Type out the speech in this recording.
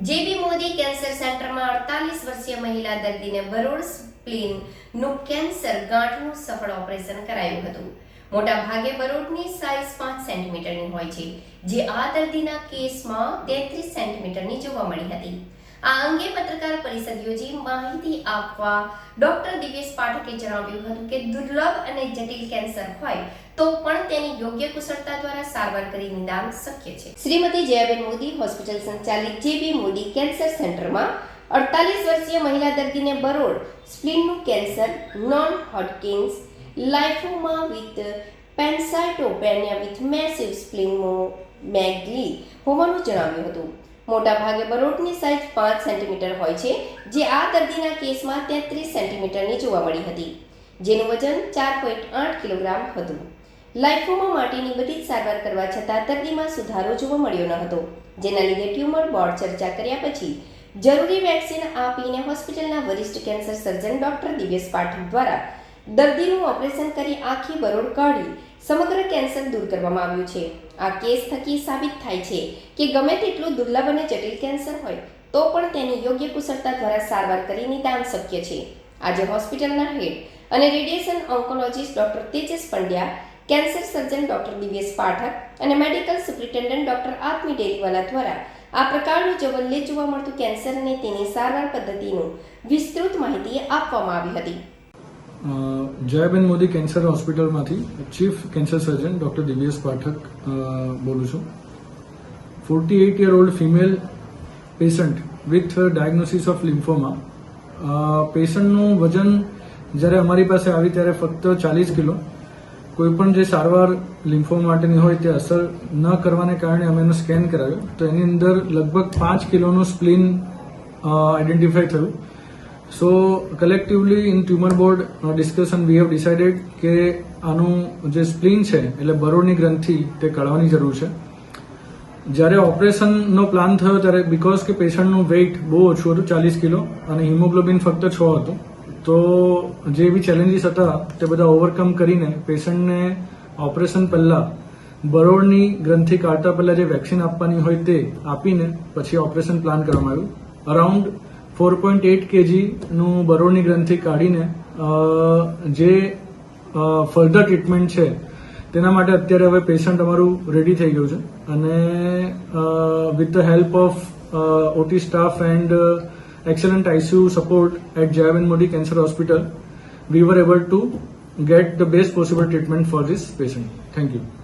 જેબી Modi cancer સેન્ટરમાં અડતાલીસ વર્ષીય મહિલા દર્દીને બરોડ સ્પ્લીનનું કેન્સર ગાંઠનું સફળ ઓપરેશન કરાયું હતું. મોટા ભાગે બરોડની સાઇઝ પાંચ સેન્ટીમીટરની હોય છે. જે આ દર્દીના કેસમાં તેત્રીસ સેન્ટીમીટરની જોવા મળી હતી. આ અંગે પત્રકાર પરિષદ યોજી માહિતી આપવા ડોક્ટર દિવેશ પાઠકે જણાવ્યું હતું કે દુર્લભ અને જટિલ કેન્સર હોય તો પણ તેની યોગ્ય કુશળતા દ્વારા સારવાર કરી નિદાન શક્ય છે. શ્રીમતી જયાબેન મોદી હોસ્પિટલ સંચાલિત જેબી મોદી કેન્સર સેન્ટરમાં અડતાલીસ વર્ષીય મહિલા દર્દીને બરોડ સ્પ્લિનનું cancer, non Hodgkin's lymphoma with pancytopenia with massive splenomegaly હોવાનું જણાવ્યું હતું. મોટાભાગે બરોટની સાઇઝ પાંચ સેન્ટીમીટર હોય છે, જે આ દર્દીના કેસમાં તેત્રીસ સેન્ટીમીટરની જોવા મળી હતી, જેનું વજન ચાર પોઈન્ટ આઠ કિલોગ્રામ હતું. લાઇફોમા માટેની બધી જ સારવાર કરવા છતાં દર્દીમાં સુધારો જોવા મળ્યો ન હતો, જેના લીધે ટ્યુમર બોર્ડ ચર્ચા કર્યા પછી જરૂરી વેક્સિન આપીને હોસ્પિટલના વરિષ્ઠ cancer surgeon doctor Divyesh Pathak દ્વારા દર્દીનું ઓપરેશન કરી આખી બરોડ કાઢી સમગ્ર કેન્સર દૂર કરવામાં આવ્યું છે. આ કેસ થકી સાબિત થાય છે કે ગમે તેટલું દુર્લભ અને જટિલ કેન્સર હોય, તો પણ તેની યોગ્ય કુશળતા દ્વારા સારવાર કરી નિદાન શક્ય છે. આજે હોસ્પિટલના હેડ અને radiation oncologist doctor Tejas Pandya, cancer surgeon doctor Divyesh Pathak અને medical superintendent doctor Atmi Deriwala દ્વારા આ પ્રકારનું જવલ્લે જોવા મળતું કેન્સર અને તેની સારવાર પદ્ધતિનું વિસ્તૃત માહિતી આપવામાં આવી હતી. જયાબેન મોદી કેન્સર હોસ્પિટલમાંથી chief cancer surgeon doctor Divyesh Pathak બોલું છું. Forty eight year old female patient with diagnosis of lymphoma પેશન્ટનું વજન જ્યારે અમારી પાસે આવી ત્યારે ફક્ત ચાલીસ કિલો. કોઈપણ જે સારવાર લિમ્ફોમા માટેની હોય તે અસર ન કરવાને કારણે અમે એનો સ્કેન કરાવ્યો. તો એની અંદર લગભગ પાંચ કિલોનું સ્પ્લિન આઈડેન્ટિફાઈ થયું. So collectively in tumour board discussion we have decided કે આનું જે સ્પ્લિન છે, એટલે બરોડની ગ્રંથિ, તે કાઢવાની જરૂર છે. જ્યારે ઓપરેશનનો પ્લાન થયો ત્યારે બિકોઝ કે પેશન્ટનું વેઇટ બહુ ઓછું હતું, ચાલીસ કિલો, અને હિમોગ્લોબિન ફક્ત છ હતું, તો જે બી ચેલેન્જીસ હતા, તે બધા ઓવરકમ કરીને પેશન્ટને ઓપરેશન પહેલાં બરોડની ગ્રંથિ કાઢતા પહેલાં જે વેક્સિન આપવાની હોય તે આપીને પછી ઓપરેશન પ્લાન કરવામાં આવ્યું. અરાઉન્ડ ફોર પોઈન્ટ એટ કેજીનું બરોડની ગ્રંથિ કાઢીને જે ફર્ધર ટ્રીટમેન્ટ છે તેના માટે અત્યારે હવે પેશન્ટ અમારું રેડી થઈ ગયું છે અને with the help of OT staff and excellent ICU support at Jayaben Modi Cancer Hospital, we were able to get the best possible treatment for this patient. Thank you.